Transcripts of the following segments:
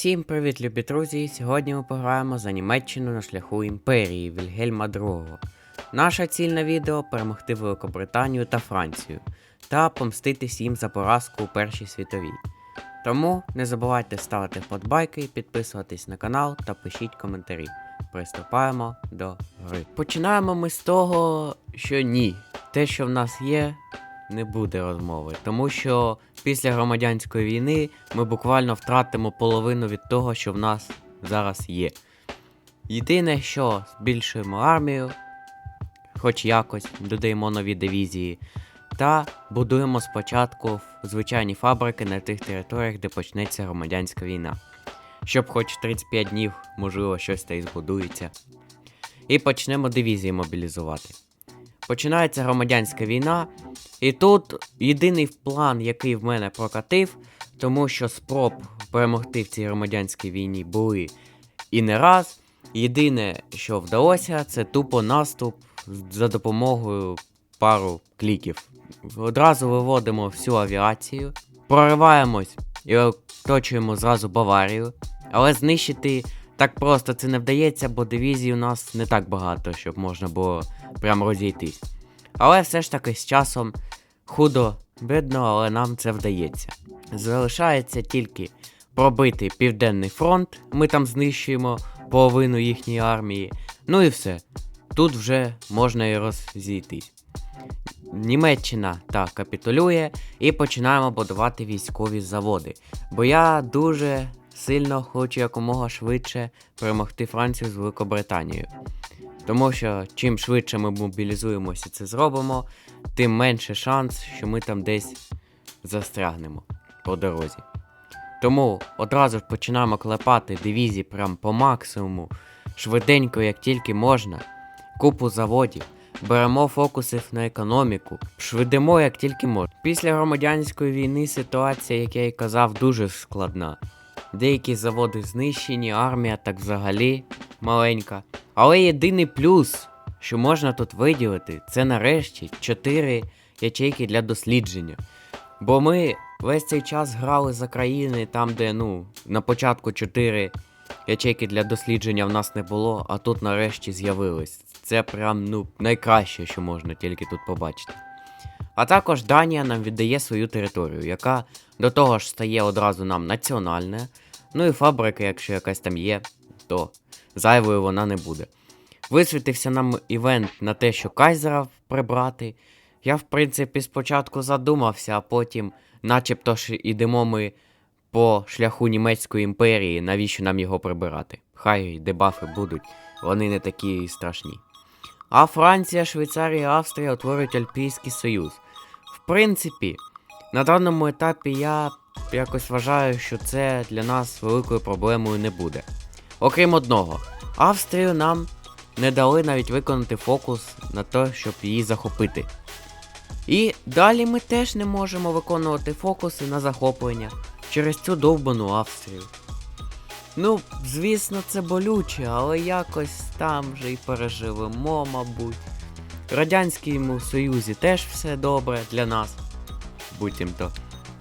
Всім привіт, любі друзі! Сьогодні ми пограємо за Німеччину на шляху імперії Вільгельма II. Наша ціль на відео перемогти Великобританію та Францію та помститись їм за поразку у Першій світовій. Тому не забувайте ставити вподобайки, підписуватись на канал та пишіть коментарі. Приступаємо до гри. Починаємо ми з того, що ні. Те, що в нас є, не буде розмови, тому що після громадянської війни ми буквально втратимо половину від того, що в нас зараз є. Єдине, що збільшуємо армію, хоч якось додаємо нові дивізії, та будуємо спочатку звичайні фабрики на тих територіях, де почнеться громадянська війна. Щоб хоч 35 днів, можливо, щось та і збудується. І почнемо дивізії мобілізувати. Починається громадянська війна, і тут єдиний план, який в мене прокатив, тому що спроб перемогти в цій громадянській війні були і не раз. Єдине, що вдалося, це тупо наступ за допомогою пару кліків. Одразу виводимо всю авіацію, прориваємось і оточуємо зразу Баварію, але знищити так просто це не вдається, бо дивізій у нас не так багато, щоб можна було прям розійтись. Але все ж таки з часом худо видно, але нам це вдається. Залишається тільки пробити Південний фронт, ми там знищуємо половину їхньої армії. Ну і все. Тут вже можна і роззійтись. Німеччина так капітулює і починаємо будувати військові заводи. Бо я дуже сильно хочу якомога швидше перемогти Францію з Великобританією. Тому що чим швидше ми мобілізуємося і це зробимо, тим менше шанс, що ми там десь застрягнемо по дорозі. Тому одразу ж починаємо клепати дивізії прям по максимуму, швиденько, як тільки можна, купу заводів, беремо фокусів на економіку, швидемо як тільки можна. Після громадянської війни ситуація, як я і казав, дуже складна. Деякі заводи знищені, армія так взагалі маленька. Але єдиний плюс, що можна тут виділити, це нарешті 4 ячейки для дослідження. Бо ми весь цей час грали за країни там, де ну, на початку 4 ячейки для дослідження в нас не було, а тут нарешті з'явились. Це прям ну, найкраще, що можна тільки тут побачити. А також Данія нам віддає свою територію, яка до того ж стає одразу нам національною. Ну і фабрика, якщо якась там є, то зайвою вона не буде. Висвітився нам івент на те, що Кайзера прибрати. Я, в принципі, спочатку задумався, а потім, начебто ж ідемо ми по шляху Німецької імперії, навіщо нам його прибирати? Хай дебафи будуть, вони не такі страшні. А Франція, Швейцарія, Австрія утворюють Альпійський Союз. В принципі, на даному етапі я якось вважаю, що це для нас великою проблемою не буде. Окрім одного, Австрію нам не дали навіть виконати фокус на те, щоб її захопити. І далі ми теж не можемо виконувати фокуси на захоплення через цю довбану Австрію. Ну, звісно, це болюче, але якось там вже й переживемо, мабуть. В Радянському Союзі теж все добре для нас. Буцімто.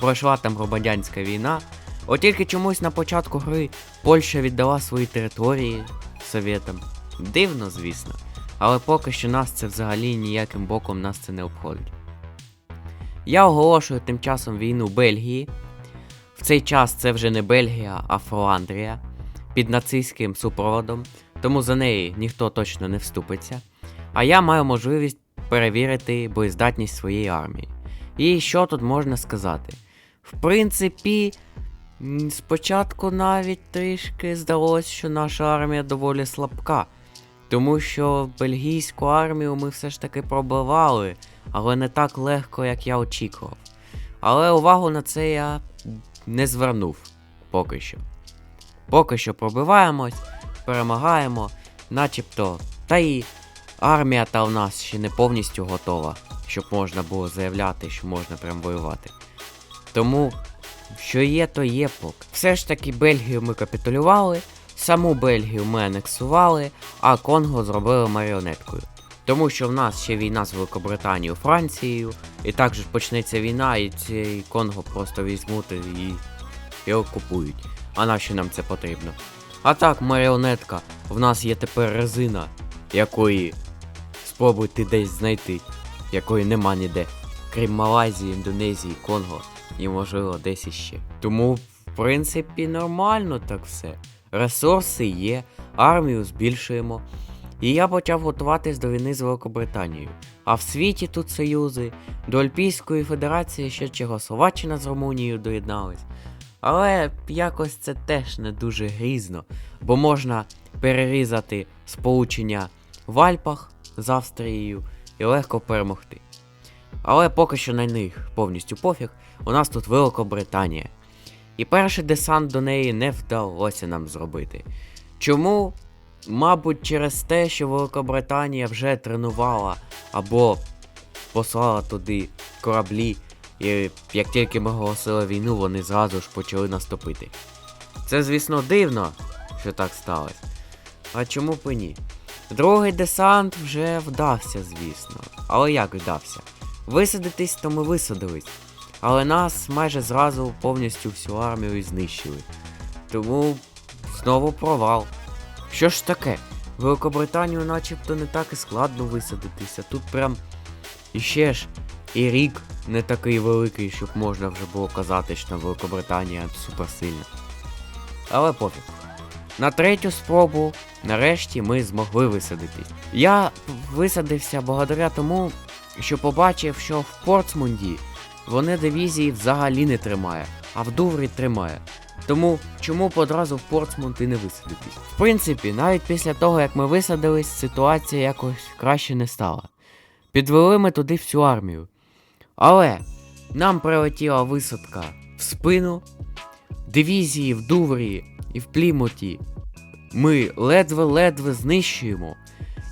Пройшла там громадянська війна. От тільки чомусь на початку гри Польща віддала свої території совєтам. Дивно, звісно. Але поки що нас це взагалі ніяким боком нас це не обходить. Я оголошую тим часом війну Бельгії. В цей час це вже не Бельгія, а Фландрія під нацистським супроводом, тому за неї ніхто точно не вступиться. А я маю можливість перевірити боєздатність своєї армії. І що тут можна сказати? В принципі, спочатку навіть трішки здалося, що наша армія доволі слабка. Тому що бельгійську армію ми все ж таки пробивали, але не так легко, як я очікував. Але увагу на це я не звернув поки що. Поки що пробиваємось, перемагаємо, начебто, та й армія та в нас ще не повністю готова, щоб можна було заявляти, що можна прям воювати. Тому, що є, то є поки. Все ж таки Бельгію ми капітулювали, саму Бельгію ми анексували, а Конго зробили маріонеткою. Тому що в нас ще війна з Великобританією, Францією, і також почнеться війна, і цей Конго просто візьмуть і, і окупують. А нащо нам це потрібно? А так, маріонетка, в нас є тепер резина, якої спробуй ти десь знайти, якої нема ніде. Крім Малайзії, Індонезії, Конго і можливо десь іще. Тому, в принципі, нормально так все. Ресурси є, армію збільшуємо. І я почав готуватись до війни з Великобританією. А в світі тут союзи, до Альпійської Федерації ще Чехословаччина з Румунією доєднались. Але якось це теж не дуже грізно, бо можна перерізати сполучення в Альпах з Австрією і легко перемогти. Але поки що на них повністю пофіг, у нас тут Великобританія. І перший десант до неї не вдалося нам зробити. Чому? Мабуть, через те, що Великобританія вже тренувала або послала туди кораблі, і як тільки ми оголосили війну, вони зразу ж почали наступити. Це, звісно, дивно, що так сталося. А чому б і ні? Другий десант вже вдався, звісно. Але як вдався? Висадитись, то ми висадились. Але нас майже зразу повністю всю армію і знищили. Тому знову провал. Що ж таке? Великобританію начебто не так і складно висадитися. Тут прям іще ж і рік не такий великий, щоб можна вже було казати, що Великобританія суперсильна. Але пофіг. На третю спробу, нарешті, ми змогли висадитись. Я висадився благодаря тому, що побачив, що в Портсмунді вони дивізії взагалі не тримає, а в Дуврі тримає. Тому чому б одразу в Портсмунд і не висадитись? В принципі, навіть після того, як ми висадились, ситуація якось краще не стала. Підвели ми туди всю армію. Але нам прилетіла висадка в спину, дивізії в Дуврі і в Плімуті ми ледве-ледве знищуємо.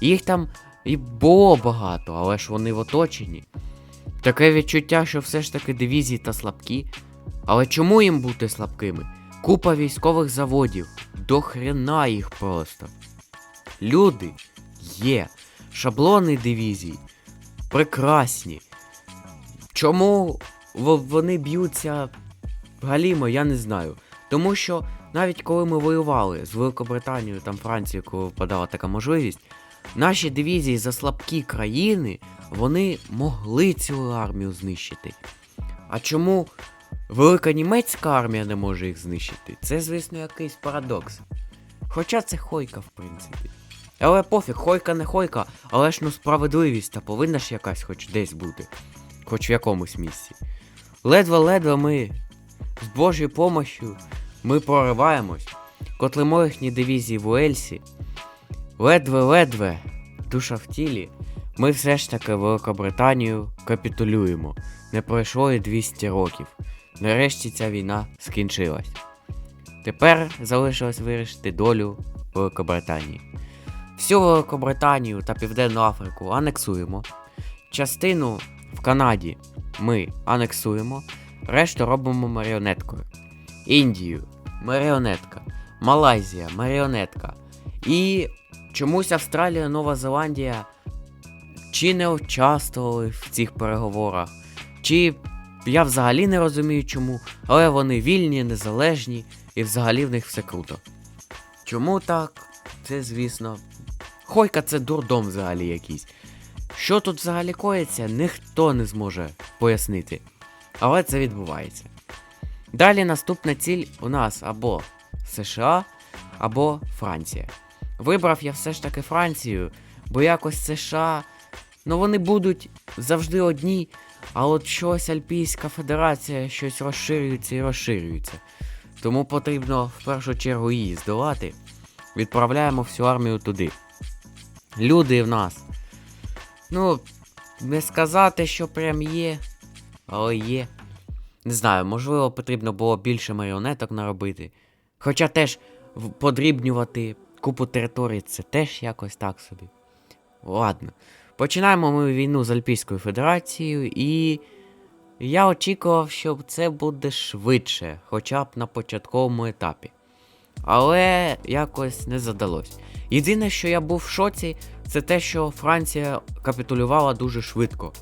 Їх там і було багато, але ж вони в оточенні. Таке відчуття, що все ж таки дивізії та слабкі. Але чому їм бути слабкими? Купа військових заводів, до хрена їх просто. Люди є, шаблони дивізій, прекрасні. Чому вони б'ються галімо, я не знаю. Тому що навіть коли ми воювали з Великобританією там Францією, коли випадала така можливість, наші дивізії за слабкі країни вони могли цю армію знищити. А чому велика німецька армія не може їх знищити? Це, звісно, якийсь парадокс. Хоча це хойка, в принципі. Але пофіг, хойка не хойка, але ж ну справедливість та повинна ж якась хоч десь бути. Хоч в якомусь місці. Ледве-ледве ми з Божою помощю ми прориваємось. Котлимо їхні дивізії в Уельсі. Ледве-ледве, душа в тілі, ми все ж таки Великобританію капітулюємо. Не пройшло і 200 років. Нарешті ця війна скінчилась. Тепер залишилось вирішити долю Великобританії. Всю Великобританію та Південну Африку анексуємо. Частину в Канаді ми анексуємо, решту робимо маріонеткою. Індію маріонетка, Малайзія маріонетка. І чомусь Австралія, Нова Зеландія чи не участвували в цих переговорах, чи я взагалі не розумію чому, але вони вільні, незалежні і взагалі в них все круто. Чому так? Це звісно. Хойка це дурдом взагалі якийсь. Що тут взагалі коїться, ніхто не зможе пояснити. Але це відбувається. Далі наступна ціль у нас або США, або Франція. Вибрав я все ж таки Францію, бо якось США, ну вони будуть завжди одні, а от щось Альпійська Федерація щось розширюється і розширюється. Тому потрібно в першу чергу її здолати. Відправляємо всю армію туди. Люди в нас. Ну, не сказати, що прям є, але є. Не знаю, можливо, потрібно було більше маріонеток наробити. Хоча теж подрібнювати купу територій це теж якось так собі. Ладно. Починаємо ми війну з Альпійською Федерацією, і я очікував, що це буде швидше, хоча б на початковому етапі. Але якось не задалось. Єдине, що я був в шоці, це те, що Франція капітулювала дуже швидко.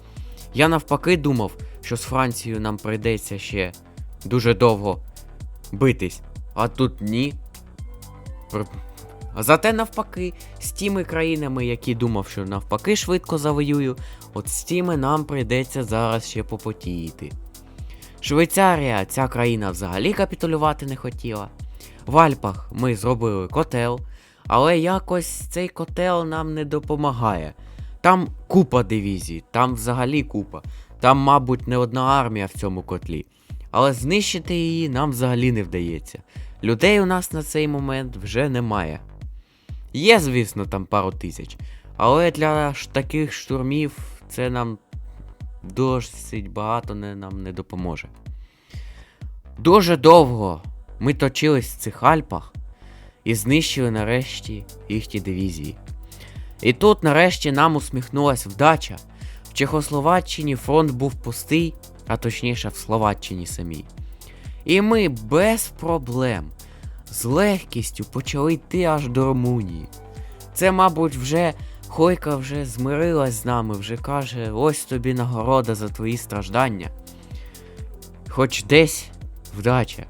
Я навпаки думав, що з Францією нам прийдеться ще дуже довго битись. А тут ні. Зате навпаки, з тими країнами, які думав, що навпаки швидко завоюю, от з тими нам прийдеться зараз ще попотіти. Швейцарія, ця країна взагалі капітулювати не хотіла. В Альпах ми зробили котел, але якось цей котел нам не допомагає. Там купа дивізій, там взагалі купа. Там, мабуть, не одна армія в цьому котлі. Але знищити її нам взагалі не вдається. Людей у нас на цей момент вже немає. Є, звісно, там пару тисяч. Але для таких штурмів це нам досить багато не, нам не допоможе. Дуже довго ми точились в цих Альпах і знищили нарешті їхні дивізії. І тут нарешті нам усміхнулась вдача. В Чехословаччині фронт був пустий, а точніше в Словаччині самій. І ми без проблем з легкістю почали йти аж до Румунії. Це, мабуть, вже Хойка вже змирилась з нами, вже каже, ось тобі нагорода за твої страждання. Хоч десь вдача.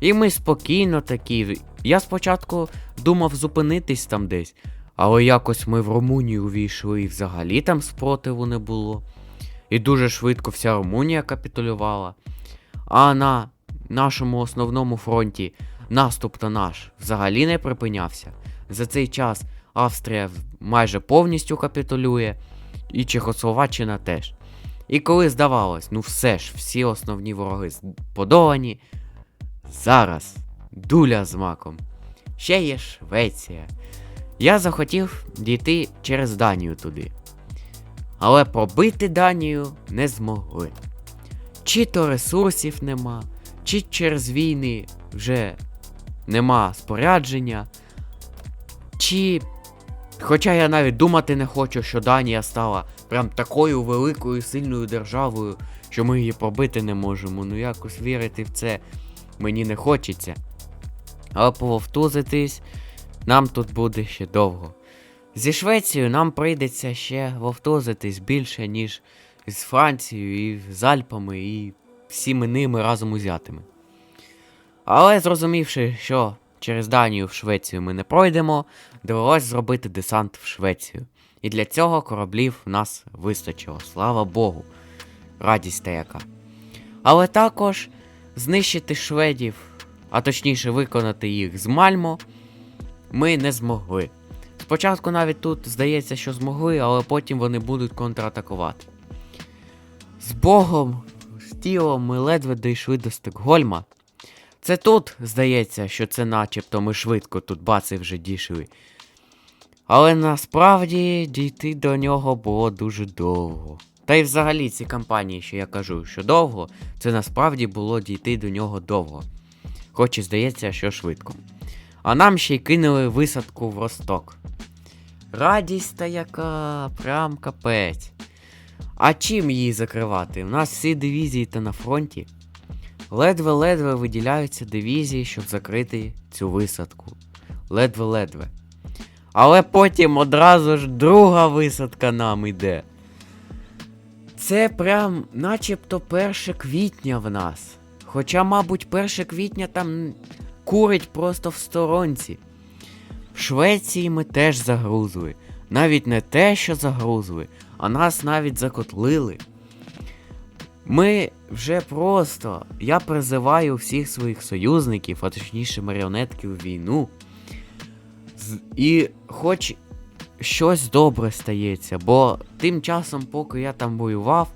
І ми спокійно такі. Я спочатку думав зупинитись там десь, але якось ми в Румунію увійшли і взагалі там спротиву не було. І дуже швидко вся Румунія капітулювала. А на нашому основному фронті наступ то наш взагалі не припинявся. За цей час Австрія майже повністю капітулює, і Чехословаччина теж. І коли здавалось, ну все ж, всі основні вороги подолані, зараз дуля з маком. Ще є Швеція. Я захотів дійти через Данію туди. Але пробити Данію не змогли. Чи то ресурсів нема, чи через війни вже нема спорядження, чи. Хоча я навіть думати не хочу, що Данія стала прям такою великою сильною державою, що ми її пробити не можемо. Ну якось вірити в це мені не хочеться. Але пововтузитись нам тут буде ще довго. Зі Швецією нам прийдеться ще вовтузитись більше, ніж з Францією, і з Альпами, і всіми ними разом узятими. Але зрозумівши, що через Данію в Швецію ми не пройдемо, довелось зробити десант в Швецію. І для цього кораблів в нас вистачило, слава Богу. Радість та яка. Але також знищити шведів, а точніше виконати їх з Мальмо, ми не змогли. Спочатку навіть тут здається, що змогли, але потім вони будуть контратакувати. З Богом, з тілом ми ледве дійшли до Стокгольма. Це тут, здається, що це начебто ми швидко тут бац вже дійшли. Але насправді дійти до нього було дуже довго. Та й взагалі ці кампанії, що я кажу, що довго, це насправді було дійти до нього довго. Хоч і здається, що швидко. А нам ще й кинули висадку в Росток. Радість та яка, прям капець. А чим її закривати? У нас всі дивізії та на фронті. Ледве-ледве виділяються дивізії, щоб закрити цю висадку. Ледве-ледве. Але потім одразу ж друга висадка нам іде. Це прям начебто 1 квітня в нас. Хоча, мабуть, 1 квітня там курить просто в сторонці. В Швеції ми теж загрузли. Навіть не те, що загрузли, а нас навіть закотлили. Ми вже просто. Я призиваю всіх своїх союзників, а точніше маріонетків в війну. І хоч щось добре стається, бо тим часом, поки я там воював,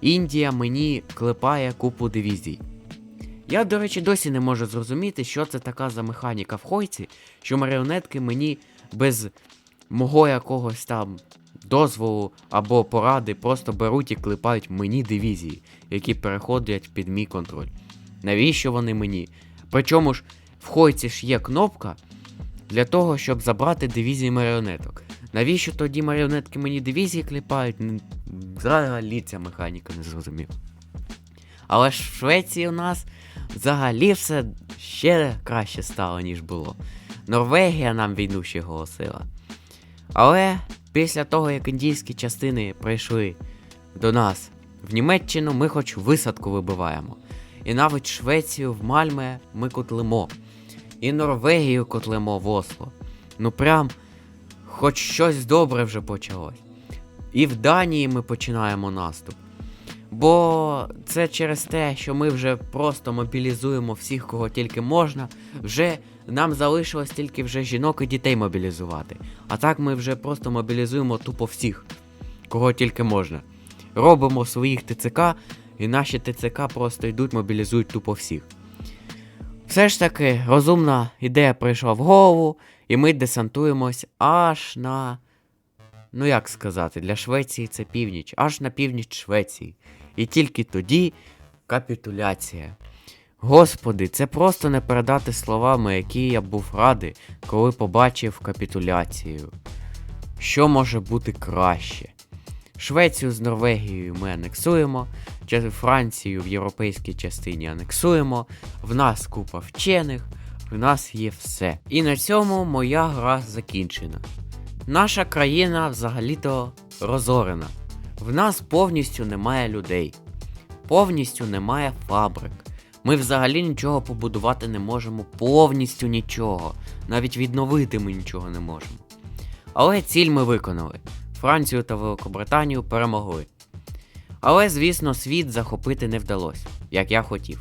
Індія мені клепає купу дивізій. Я, до речі, досі не можу зрозуміти, що це така за механіка в Хойці, що маріонетки мені без мого якогось там дозволу або поради просто беруть і клепають мені дивізії, які переходять під мій контроль. Навіщо вони мені? Причому ж в Хойці ж є кнопка для того, щоб забрати дивізії маріонеток. Навіщо тоді маріонетки мені дивізії клепають? М, Взагалі ця механіка не зрозумів. Але ж в Швеції у нас взагалі все ще краще стало, ніж було. Норвегія нам війну ще голосила. Але після того, як індійські частини прийшли до нас в Німеччину, ми хоч висадку вибиваємо. І навіть Швецію в Мальме ми кутлимо. і Норвегію котлемо в Осло. Ну прям, хоч щось добре вже почалось. І в Данії ми починаємо наступ. Бо це через те, що ми вже просто мобілізуємо всіх, кого тільки можна. Вже нам залишилось тільки вже жінок і дітей мобілізувати. А так ми вже просто мобілізуємо тупо всіх, кого тільки можна. Робимо своїх ТЦК, і наші ТЦК просто йдуть, мобілізують тупо всіх. Все ж таки, розумна ідея прийшла в голову, і ми десантуємось аж на. Ну як сказати, для Швеції це північ, аж на північ Швеції. І тільки тоді капітуляція. Господи, це просто не передати словами, які я був радий, коли побачив капітуляцію. Що може бути краще? Швецію з Норвегією ми анексуємо, Францію в європейській частині анексуємо, в нас купа вчених, в нас є все. І на цьому моя гра закінчена. Наша країна взагалі-то розорена. В нас повністю немає людей, повністю немає фабрик. Ми взагалі нічого побудувати не можемо, повністю нічого. Навіть відновити ми нічого не можемо. Але ціль ми виконали. Францію та Великобританію перемогли. Але, звісно, світ захопити не вдалося, як я хотів.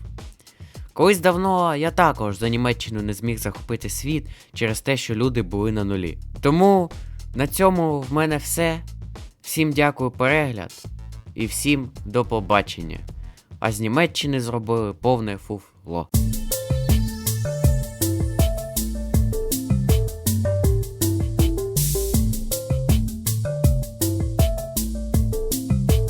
Колись давно я також за Німеччину не зміг захопити світ через те, що люди були на нулі. Тому на цьому в мене все. Всім дякую перегляд і всім до побачення. А з Німеччини зробили повне фуфло.